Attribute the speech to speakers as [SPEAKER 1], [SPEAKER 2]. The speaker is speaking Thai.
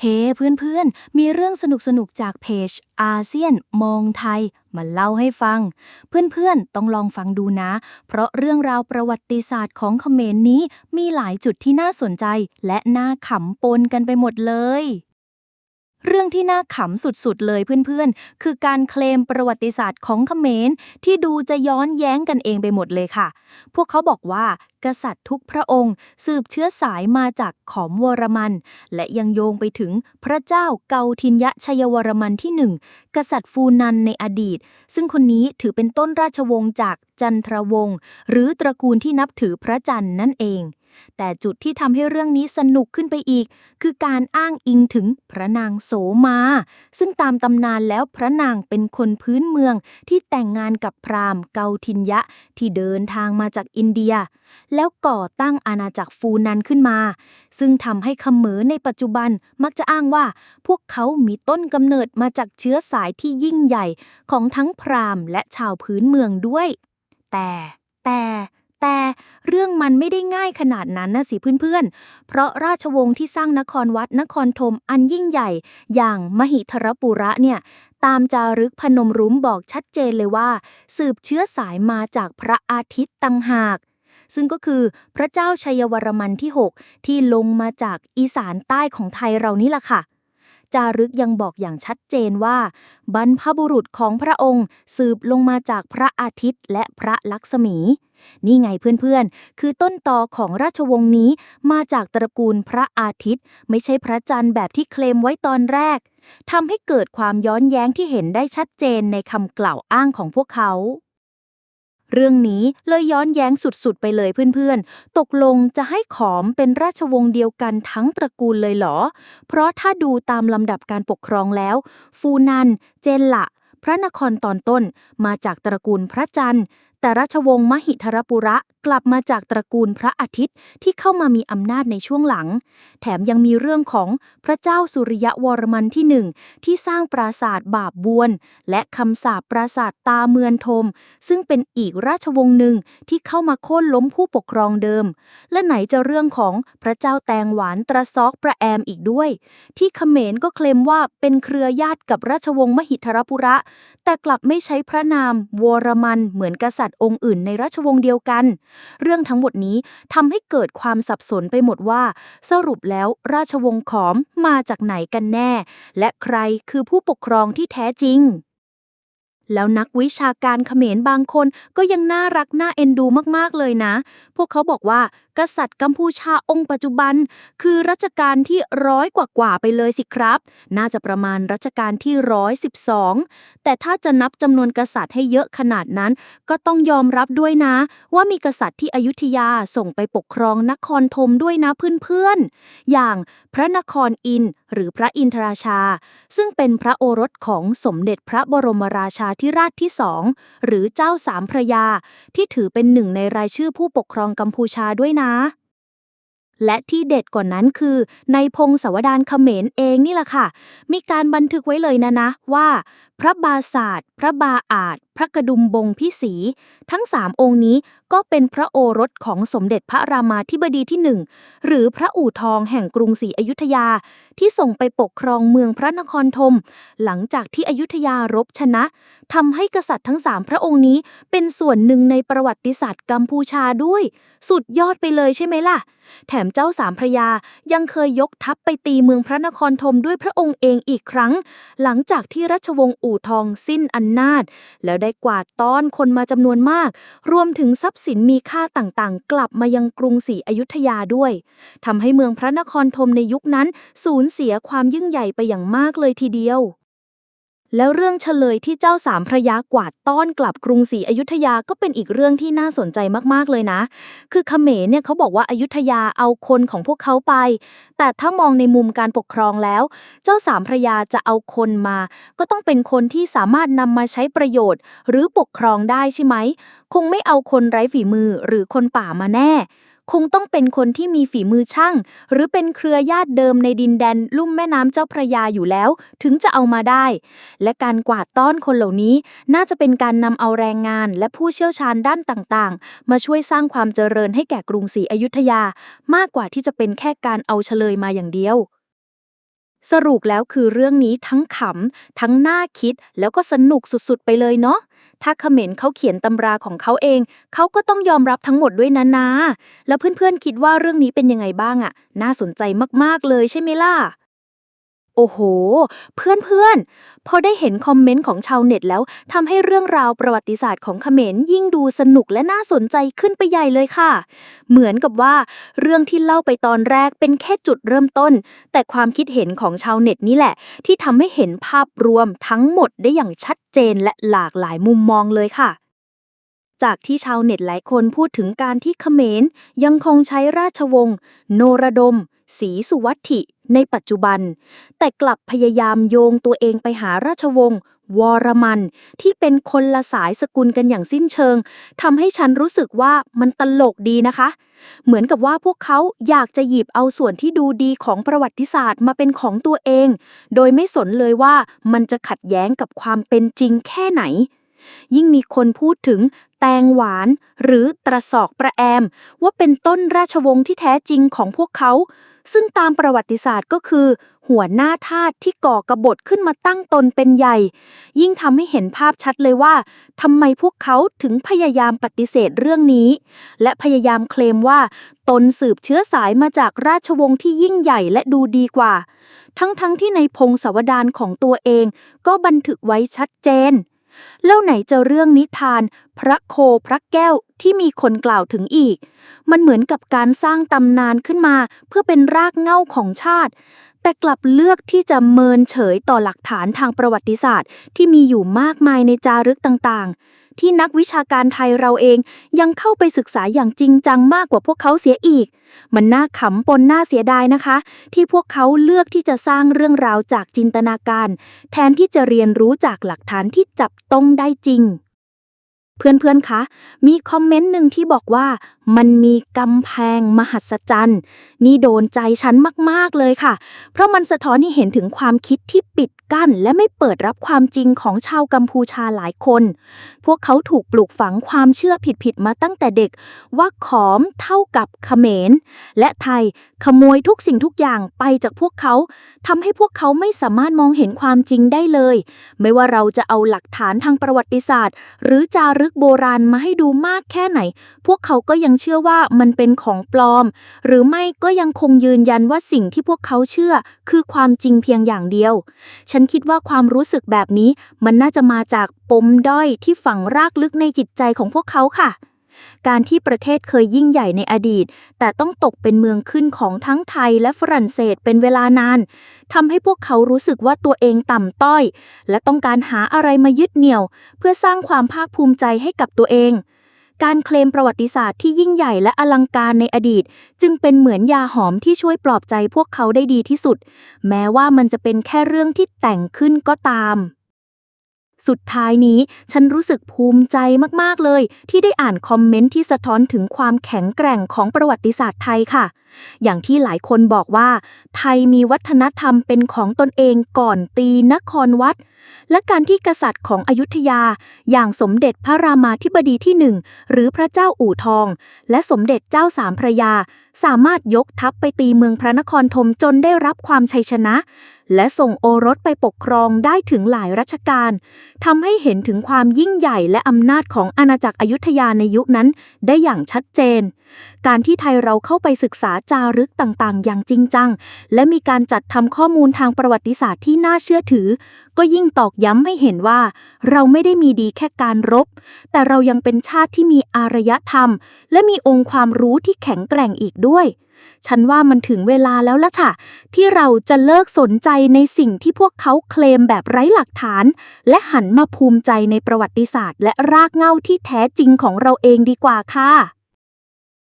[SPEAKER 1] เฮ้ เพื่อนๆ มีเรื่องสนุกๆจากเพจ อาเซียน มองไทย มาเล่าให้ฟัง เพื่อนๆ ต้องลองฟังดูนะ เพราะเรื่องราวประวัติศาสตร์ของเขมรนี้มีหลายจุดที่น่าสนใจ และน่าขำปนกันไปหมดเลย เรื่องที่น่าขำสุดๆ เลยเพื่อนๆ คือการเคลมประวัติศาสตร์ของเขมร ที่ดูจะย้อนแย้งกันเองไปหมดเลยค่ะ พวกเขาบอกว่ากษัตริย์ทุกพระองค์ สืบเชื้อสายมาจากขอมวรมัน และยังโยงไปถึงพระเจ้าเกาทินยะชัยวรมันที่หนึ่งกษัตริย์ฟูนันในอดีต ซึ่งคนนี้ถือเป็นต้นราชวงศ์จากจันทรวงศ์หรือตระกูลที่นับถือพระจันทร์นั่นเอง แต่จุดที่ทำให้เรื่องนี้สนุกขึ้นไปอีก คือการอ้างอิงถึงพระนางโสมา ซึ่งตามตำนานแล้วพระนางเป็นคนพื้นเมืองที่แต่งงานกับพราหมณ์เกาทินยะที่เดินทางมาจากอินเดีย แล้วก่อตั้งอาณาจักรฟูนันขึ้นมา ซึ่งทำให้เขมรในปัจจุบันมักจะอ้างว่า พวกเขามีต้นกำเนิดมาจากเชื้อสายที่ยิ่งใหญ่ของทั้งพราหมณ์และชาวพื้นเมืองด้วย แต่แต่ แต่เรื่องมันไม่ได้ง่ายขนาดนั้นนะสิเพื่อนๆ เพราะราชวงศ์ที่สร้างนครวัดนครธมอันยิ่งใหญ่ อย่างมหิทรปุระเนี่ย ตามจารึกพนมรุ้มบอกชัดเจนเลยว่า สืบเชื้อสายมาจากพระอาทิตย์ตังหากซึ่งก็คือพระเจ้าชัยวรมันที่ 6 ที่ลงมาจากอีสานใต้ของไทยเรานี่ล่ะค่ะ จารึกยังบอกอย่างชัดเจนว่า บรรพบุรุษของพระองค์สืบลงมาจากพระอาทิตย์และพระลักษมี นี่ไงเพื่อนๆ คือต้นตอของราชวงศ์นี้มาจากตระกูลพระอาทิตย์ ไม่ใช่พระจันทร์แบบที่เคลมไว้ตอนแรกทำให้เกิดความย้อนแย้งที่เห็นได้ชัดเจนในคำกล่าวอ้างของพวกเขา เรื่องนี้เลยย้อนแย้งสุดๆ ไปเลยเพื่อนๆ ตกลงจะให้ขอมเป็นราชวงศ์เดียวกันทั้งตระกูลเลยเหรอ เพราะถ้าดูตามลำดับการปกครองแล้ว ฟูนัน เจนละพระนครตอนต้นมาจากตระกูลพระจันทร์ แต่ราชวงศ์มหิทรปุระกลับมาจากตระกูลพระอาทิตย์ที่เข้ามามีอำนาจในช่วงหลัง แถมยังมีเรื่องของพระเจ้าสุริยวรมันที่หนึ่งที่สร้างปราสาทบาบบวน และคำสาปปราสาทตาเมือนทม ซึ่งเป็นอีกราชวงศ์หนึ่งที่เข้ามาโค่นล้มผู้ปกครองเดิม และไหนจะเรื่องของพระเจ้าแตงหวานตระซอกประแอมอีกด้วย ที่เขมรก็เคลมว่าเป็นเครือญาติกับราชวงศ์มหิทรปุระ แต่กลับไม่ใช้พระนามวรมันเหมือนกษัตริย์องค์อื่นในราชวงศ์เดียวกันเรื่องทั้งหมดนี้ทำให้เกิดความสับสนไปหมดว่า สรุปแล้วราชวงศ์ขอมมาจากไหนกันแน่ และใครคือผู้ปกครองที่แท้จริงแล้วนักวิชาการเขมรบางคนก็ยังน่ารักน่าเอ็นดูมาก ๆ เลยนะ พวกเขาบอกว่า กษัตริย์กัมพูชาองค์ปัจจุบัน คือรัชกาลที่ร้อยกว่าๆไปเลยสิครับ น่าจะประมาณรัชกาลที่ร้อยสิบสองแต่ถ้าจะนับจำนวนกษัตริย์ให้เยอะขนาดนั้น ก็ต้องยอมรับด้วยนะ ว่ามีกษัตริย์ที่อยุธยาส่งไปปกครองนครธมด้วยนะเพื่อนๆ อย่างพระนครอินหรือพระอินทราชา ซึ่งเป็นพระโอรสของสมเด็จพระบรมราชาธิราชที่สองหรือเจ้าสามพระยา ที่ถือเป็นหนึ่งในรายชื่อผู้ปกครองกัมพูชาด้วยนะและที่เด็ดกว่านนั้นคือ ในพงศาวดารเขมรเองนี่แหละค่ะ มีการบันทึกไว้เลยนะนะว่า พระบาศาสตร์พระบาอาจ ระกระดุมบงพิสี ทั้งสามองค์นี้ก็เป็นพระโอรสของสมเด็จพระรามาธิบดีที่หนึ่งหรือพระอู่ทองแห่งกรุงศรีอยุธยา ที่ส่งไปปกครองเมืองพระนครธมหลังจากที่อยุธยารบชนะทำให้กษัตริย์ทั้งสามพระองค์นี้เป็นส่วนหนึ่งในประวัติศาสตร์กัมพูชาด้วย สุดยอดไปเลยใช่ไหมล่ะ แถมเจ้าสามพระยายังเคยยกทัพไปตีเมืองพระนครธมด้วยพระองค์เองอีกครั้ง หลังจากที่ราชวงศ์อู่ทองสิ้นอำนาจแล้วได้กวาดต้อนคนมาจำนวนมาก รวมถึงทรัพย์สินมีค่าต่างๆ กลับมายังกรุงศรีอยุธยาด้วยทำให้เมืองพระนครธมในยุคนั้นสูญเสียความยิ่งใหญ่ไปอย่างมากเลยทีเดียว แล้วเรื่องเฉลยที่เจ้าสามพระยากวาดต้อนกลับกรุงศรีอยุธยาก็เป็นอีกเรื่องที่น่าสนใจมากๆเลยนะ คือเขมรเนี่ยเขาบอกว่าอายุธยาเอาคนของพวกเขาไป แต่ถ้ามองในมุมการปกครองแล้ว เจ้าสามพระยาจะเอาคนมา ก็ต้องเป็นคนที่สามารถนำมาใช้ประโยชน์ หรือปกครองได้ใช่ไหม คงไม่เอาคนไร้ฝีมือหรือคนป่ามาแน่ คงต้องเป็นคนที่มีฝีมือช่าง หรือเป็นเครือญาติเดิมในดินแดนลุ่มแม่น้ำเจ้าพระยาอยู่แล้ว ถึงจะเอามาได้ และการกวาดต้อนคนเหล่านี้ น่าจะเป็นการนำเอาแรงงาน และผู้เชี่ยวชาญด้านต่างๆ มาช่วยสร้างความเจริญให้แก่กรุงศรีอยุธยา มากกว่าที่จะเป็นแค่การเอาเฉลยมาอย่างเดียว สรุปแล้วคือเรื่องนี้ทั้งขำ ทั้งน่าคิดแล้วก็สนุกสุดๆ ไปเลยเนาะ ถ้าเขมรเขาเขียนตำราของเขาเอง เขาก็ต้องยอมรับทั้งหมดด้วยนะนาแล้วเพื่อนๆคิดว่าเรื่องนี้เป็นยังไงบ้างอะน่าสนใจมากๆเลยใช่ไหมล่ะ โอ้โห เพื่อนๆ พอได้เห็นคอมเมนต์ของชาวเน็ตแล้วทำให้เรื่องราวประวัติศาสตร์ของเขมรยิ่งดูสนุกและน่าสนใจขึ้นไปใหญ่เลยค่ะ เหมือนกับว่า เรื่องที่เล่าไปตอนแรกเป็นแค่จุดเริ่มต้น แต่ความคิดเห็นของชาวเน็ตนี่แหละ ที่ทำให้เห็นภาพรวมทั้งหมดได้อย่างชัดเจนและหลากหลายมุมมองเลยค่ะจากที่ชาวเน็ตหลายคนพูดถึงการที่เขมรยังคงใช้ราชวงศ์โนรดม ศรีสุวัตถิ ในปัจจุบัน แต่กลับพยายามโยงตัวเองไปหาราชวงศ์วรมัน ที่เป็นคนละสายสกุลกันอย่างสิ้นเชิงทำให้ฉันรู้สึกว่ามันตลกดีนะคะ เหมือนกับว่าพวกเขาอยากจะหยิบเอาส่วนที่ดูดีของประวัติศาสตร์มาเป็นของตัวเอง โดยไม่สนเลยว่ามันจะขัดแย้งกับความเป็นจริงแค่ไหน ยิ่งมีคนพูดถึงแตงหวาน หรือตระสอกประแอม ว่าเป็นต้นราชวงศ์ที่แท้จริงของพวกเขา ซึ่งตามประวัติศาสตร์ก็คือ หัวหน้าทาสที่ก่อกระบฏขึ้นมาตั้งตนเป็นใหญ่ ยิ่งทำให้เห็นภาพชัดเลยว่าทำไมพวกเขาถึงพยายามปฏิเสธเรื่องนี้ และพยายามเคลมว่า ตนสืบเชื้อสายมาจากราชวงศ์ที่ยิ่งใหญ่และดูดีกว่า ทั้งๆทที่ในพงศาวดารของตัวเอง ก็บันทึกไว้ชัดเจน แล้วไหนจะเรื่องนิทาน พระโคพระแก้วที่มีคนกล่าวถึงอีก มันเหมือนกับการสร้างตำนานขึ้นมาเพื่อเป็นรากเหง้าของชาติ แต่กลับเลือกที่จะเมินเฉยต่อหลักฐานทางประวัติศาสตร์ ที่มีอยู่มากมายในจารึกต่างๆ ที่นักวิชาการไทยเราเอง ยังเข้าไปศึกษาอย่างจริงจังมากกว่าพวกเขาเสียอีก มันน่าขำปนน่าเสียดายนะคะ ที่พวกเขาเลือกที่จะสร้างเรื่องราวจากจินตนาการ แทนที่จะเรียนรู้จากหลักฐานที่จับต้องได้จริง เพื่อนๆคะ มีคอมเมนต์หนึ่งที่บอกว่า มันมีกำแพงมหัศจรรย์ นี่โดนใจฉันมาก ๆ เลยค่ะ เพราะมันสะท้อนให้เห็นถึงความคิดที่ปิดกั้น และไม่เปิดรับความจริงของชาวกัมพูชาหลายคน พวกเขาถูกปลูกฝังความเชื่อผิด ๆ มาตั้งแต่เด็ก ว่าขอมเท่ากับเขมร และไทยขโมยทุกสิ่งทุกอย่างไปจากพวกเขาทำให้พวกเขาไม่สามารถมองเห็นความจริงได้เลย ไม่ว่าเราจะเอาหลักฐานทางประวัติศาสตร์ หรือจารึกโบราณมาให้ดูมากแค่ไหน พวกเขาก็ยังเชื่อว่ามันเป็นของปลอม หรือไม่ก็ยังคงยืนยันว่าสิ่งที่พวกเขาเชื่อ คือความจริงเพียงอย่างเดียว ฉันคิดว่าความรู้สึกแบบนี้มันน่าจะมาจากปมด้อยที่ฝังรากลึกในจิตใจของพวกเขาค่ะการที่ประเทศเคยยิ่งใหญ่ในอดีต แต่ต้องตกเป็นเมืองขึ้นของทั้งไทยและฝรั่งเศสเป็นเวลานานทำให้พวกเขารู้สึกว่าตัวเองต่ำต้อย และต้องการหาอะไรมายึดเหนี่ยว เพื่อสร้างความภาคภูมิใจให้กับตัวเอง การเคลมประวัติศาสตร์ที่ยิ่งใหญ่และอลังการในอดีต จึงเป็นเหมือนยาหอมที่ช่วยปลอบใจพวกเขาได้ดีที่สุด แม้ว่ามันจะเป็นแค่เรื่องที่แต่งขึ้นก็ตาม สุดท้ายนี้ฉันรู้สึกภูมิใจมาก ๆ เลย ที่ได้อ่านคอมเมนต์ที่สะท้อนถึงความแข็งแกร่งของประวัติศาสตร์ไทยค่ะ อย่างที่หลายคนบอกว่า ไทยมีวัฒนธรรมเป็นของตนเองก่อนตีนครวัด และการที่กษัตริย์ของอยุธยา อย่างสมเด็จพระรามาธิบดีที่หนึ่งหรือพระเจ้าอู่ทอง และสมเด็จเจ้าสามพระยาสามารถยกทัพไปตีเมืองพระนครธมจนได้รับความชัยชนะ และส่งโอรสไปปกครองได้ถึงหลายรัชกาลทำให้เห็นถึงความยิ่งใหญ่และอำนาจของอาณาจักรอยุธยาในยุคนั้นได้อย่างชัดเจน การที่ไทยเราเข้าไปศึกษาจารึกต่างๆ อย่างจริงจัง และมีการจัดทำข้อมูลทางประวัติศาสตร์ที่น่าเชื่อถือ ก็ยิ่งตอกย้ำให้เห็นว่า เราไม่ได้มีดีแค่การรบ แต่เรายังเป็นชาติที่มีอารยธรรม และมีองค์ความรู้ที่แข็งแกร่งอีกด้วย ฉันว่ามันถึงเวลาแล้วล่ะค่ะ ที่เราจะเลิกสนใจในสิ่งที่พวกเขาเคลมแบบไร้หลักฐาน และหันมาภูมิใจในประวัติศาสตร์ และรากเหง้าที่แท้จริงของเราเองดีกว่าค่ะ